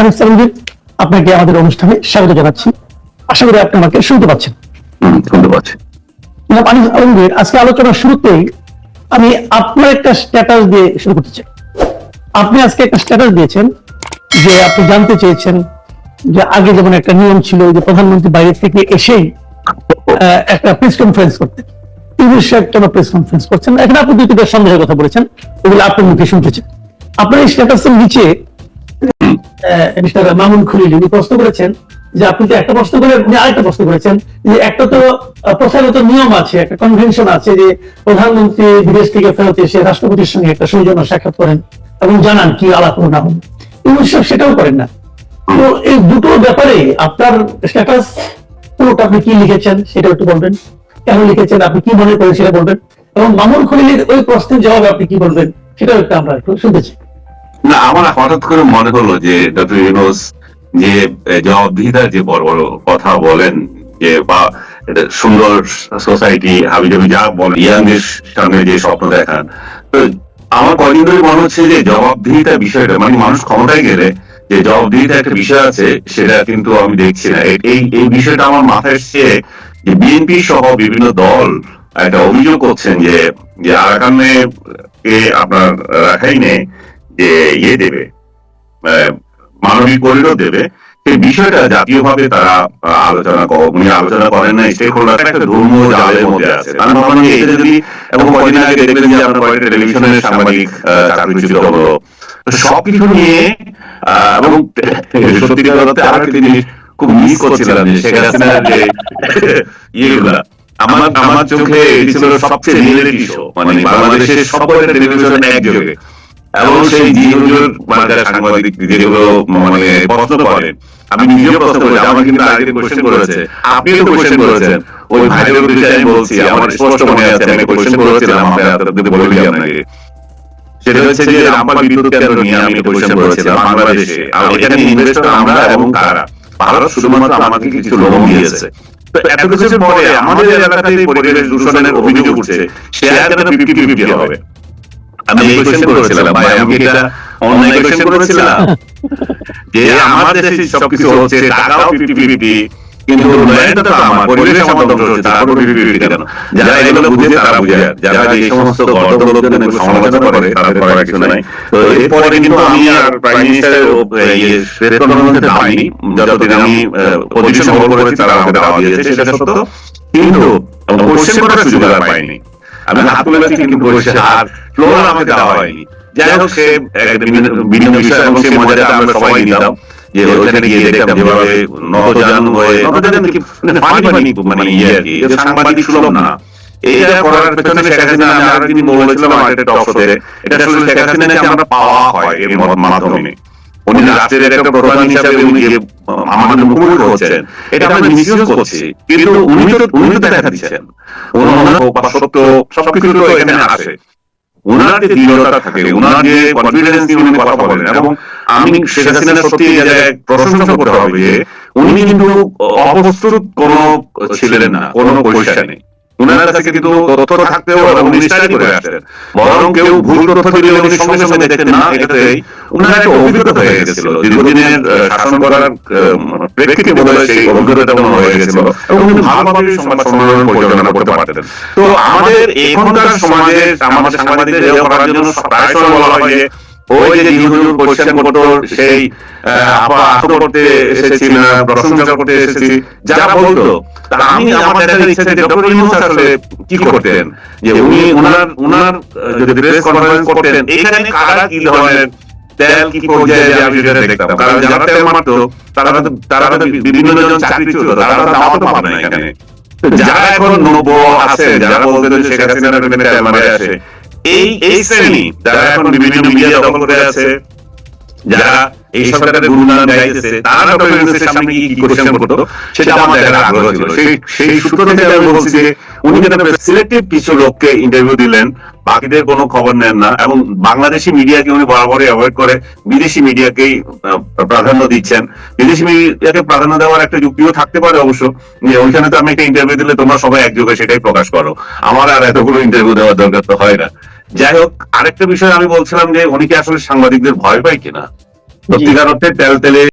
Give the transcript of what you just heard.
আনিস আপনাকে আমাদের অনুষ্ঠানে স্বাগত জানাচ্ছি। আশা করি আপনি আমাকে শুনতে পাচ্ছেন। শুনতে পাচ্ছি। জনাব আনিস আলমগীর আজকে আলোচনার শুরুতেই আমি আপনার একটা স্ট্যাটাস দিয়ে শুরু করতে চাই। আপনি আজকে একটা স্ট্যাটাস দিয়েছেন যে আপনি জানতে চেয়েছেন যে আগে যেমন একটা নিয়ম ছিল যে প্রধানমন্ত্রী বাইরে থেকে এসেই একটা প্রেস কনফারেন্স করতেন। প্রেস কনফারেন্স করছেন? এখানে আপনি দুই তিনটা সন্দেহের কথা বলেছেন। ওগুলো আপনার মুখে শুনতেছেন আপনার এই স্ট্যাটাসের নিচে মিস্টার মামুন খলিল, উনি প্রশ্ন করেছেন যে আপনি তো একটা প্রশ্ন করে উনি আরেকটা প্রশ্ন করেছেন যে একটা তো প্রথাগত নিয়ম আছে, একটা কনভেনশন আছে যে প্রধানমন্ত্রী বিদেশ থেকে ফেরত এসে রাষ্ট্রপতির সঙ্গে একটা সৌজন্য সাক্ষাৎ করেন এবং জানান কি আলাপ না হন সাহেব সেটাও করেন না। তো এই দুটো ব্যাপারে আপনার স্ট্যাটাস পুরোটা আপনি কি লিখেছেন সেটা একটু বলবেন। কেন লিখেছেন? আপনি কি মনে করেন সেটা বলবেন। এবং মামুন খলিলের ওই প্রশ্নের জবাবে আপনি কি বলবেন সেটাও একটা আমরা একটু শুনতে চাই। না, আমার হঠাৎ করে মনে হলো যে ডক্টর ইউনুস যে জবাবদিহিতার যে বড় বড় কথা বলেন, যে, বা সুন্দর সোসাইটি হাবি জাবি যা বলেন, ইয়াংদের সামনে যে স্বপ্ন দেখান। তো আমার কদিন ধরে মনে হচ্ছে যে জবাবদিহিতা বিষয়টা মানে মানুষ ক্ষমতায় গেলে যে জবাবদিহিতা একটা বিষয় আছে, সেটা কিন্তু আমি দেখছি না। এই এই বিষয়টা আমার মাথায় এসছে যে বিএনপি সহ বিভিন্ন দল একটা অভিযোগ করছেন যে যে আরাকানে আপনার রাখাইনে যে ইয়ে দেবে। মানবিক করিডোর দেবে। সেই বিষয়টা জাতীয়ভাবে তারা আলোচনা উনি আলোচনা করেন না স্টেক হোল্ডার একটা ধর্ম জালের মধ্যে আছে। ভাবলাম যে এটা যদি এবং কদিন আগে দেখবেন যে আপনার টেলিভিশনের সাংবাদিক হলো। সবকিছু নিয়ে এবং সত্যি আর একটা জিনিস খুব মিস করছিলাম যে শেখ হাসিনার যে ইয়েগুলা, আমার আমার চোখে এটি ছিল সবচেয়ে রিয়েলিটি শো মানে বাংলাদেশের কয়টা টেলিভিশন একযোগে। এবং সেই জিওর বাজার সাংবাদিক যেগুলো মানে প্রশ্ন করেন। আমি নিজেও প্রশ্ন করেছি আমার কিন্তু আগে কোশ্চেন করেছে। আপনিও তো কোশ্চেন করেছেন। ওই ভাইয়ের বিষয়ে আমি বলছি, আমার স্পষ্ট মনে আছে, আমি কোশ্চেন করেছিলাম আপনাদের বলে দিই আপনাকে। সেটা হচ্ছে যে রামপাল বিদ্যুৎ কেন্দ্র নিয়ে আমি কোশ্চেন করেছিলাম, বাংলাদেশে। আর এখানে ইনভেস্টর আমরা এবং কারা? ভারত শুধুমাত্র আমাকে কিছু লোন দিয়েছে। তো এত কিছুর পরে আমাদের এলাকাতে পরিবেশ দূষণের অভিযোগ উঠছে শেয়ার কেন ফিফটি ফিফটি হবে? আমি এই কোশ্চেন করেছিলাম ভাই আমি এটা অনলাইন কোশ্চেন করেছিলাম? যে আমার দেশে সবকিছু হচ্ছে টাকাও ফিফটি ফিফটি কিন্তু ল্যান্ডটা তো আমার পরিবেশ আমার ধ্বংস হচ্ছে তারপর ফিফটি ফিফটি কেন? যারা এগুলো বুঝে তারা বুঝে যারা এই সমস্ত গর্ত লোকজন সমালোচনা করে তাদের করার কিছু নাই। তো এরপরে কিন্তু আমি আর প্রাইম মিনিস্টারের ইয়ে প্রেসিডেন্টের দাঁড়াইনি যতদিন আমি পজিশন হোল্ড করেছি তারা আমাকে দাওয়া দিয়েছে সেটা সত্য। কিন্তু কোশ্চেন করার সুযোগ আর পাইনি আমি হাত তুলেছি কিন্তু বসে আর ফ্লোর আমাকে দেওয়া হয়নি। যাই হোক, সে বিভিন্ন- বিষয় এবং সেই মজাটা আমরা সবাই নিতাম যে ওখানে গিয়ে দেখতাম যেভাবে নতজান হয়ে নতজান কি মানে ফানি ফানি মানে ইয়ে আর কি। সাংবাদিক সুলভ না। এইটা করার পেছনে শেখ হাসিনা আমি আরেকদিন বলেছিলাম আমার একটা টক এটা আসলে শেখ হাসিনাকে আমরা পাওয়া হয় এর মাধ্যমে। উনি রাষ্ট্রের একটা প্রধান হিসাবে উনি যে আমাদের মুখোমুখি হচ্ছেন। এটা আমরা করছি। কিন্তু উনি তো উনি তো দেখা দিচ্ছেন। ওনার সত্য সবকিছু তো এখানে আসে ওনার যে দৃঢ়তা থাকে ওনার যে কনফিডেন্স নিয়ে উনি কথা বলেন এবং আমি শেখ হাসিনা সত্যি এই জায়গায় প্রশংসা করতে হবে যে উনি কিন্তু অপ্রস্তুত কোন ছিলেন না কোনো পয়সা নেই। উনার কাছে কিন্তু তথ্য থাকতেও উনি করে বরং কেউ ভুল তথ্য দিলে উনি সঙ্গে সঙ্গে না একটা অভিজ্ঞতা হয়ে গেছিল। দীর্ঘদিনের শাসন করার প্রেক্ষিতে বোধ সেই ওনার হয়ে গেছিল। এবং উনি ভালোভাবে সংবাদ সম্মেলন পরিচালনা করতে পারতেন। তো আমাদের এখনকার সমাজে, আমাদের সাংবাদিকদের করার জন্য প্রায় বলা হয় যে ওই যে জিহুর কোশ্চেন করতো সেই আপা আহত করতে এসেছি না প্রশংসা করতে এসেছি। যারা বলতো আমি আমার দেখার ইচ্ছা যে ডক্টর ইউনুস আসলে কি করতেন? যে উনি ওনার ওনার যদি প্রেস কনফারেন্স করতেন এখানে কারা কি ধরনের তেল কি পর্যায়ে আমি সেটা দেখতাম। কারণ যারা তেল মারতো তারা তো তারা তো বিভিন্ন জন চাকরি ছিল তারা তো দাওয়াতও পাবে না এখানে। যারা এখন নব আছে যারা বলতেন শেখ হাসিনার তেল মারে আসে। এই এই শ্রেণি যারা এখন বিভিন্ন মিডিয়া দখল করে আছে, যারা এই সরকারের গাইতেছে, তারা সামনে কি কোশ্চেন করতো, সেটা আমার দেখার আগ্রহ ছিল। সেই সেই সূত্র থেকে আমি বলছি যে, উনি যেন সিলেক্টিভ কিছু লোককে ইন্টারভিউ দিলেন, বাকিদের কোনো খবর নেন না, এবং বাংলাদেশি মিডিয়াকে উনি বরাবরই অ্যাভয়েড করে, বিদেশি মিডিয়াকেই প্রাধান্য দিচ্ছেন। বিদেশি মিডিয়াকে প্রাধান্য দেওয়ার একটা যুক্তিও থাকতে পারে অবশ্য, যে ওইখানে তো আমি একটা ইন্টারভিউ দিলে তোমরা সবাই একযোগে সেটাই প্রকাশ করো। আমার আর এতগুলো ইন্টারভিউ দেওয়ার দরকার তো হয় না। যাই হোক আরেকটা বিষয় আমি বলছিলাম যে উনি কি আসলে সাংবাদিকদের ভয় পায় কিনা। সত্যিকার অর্থে তেল তেলে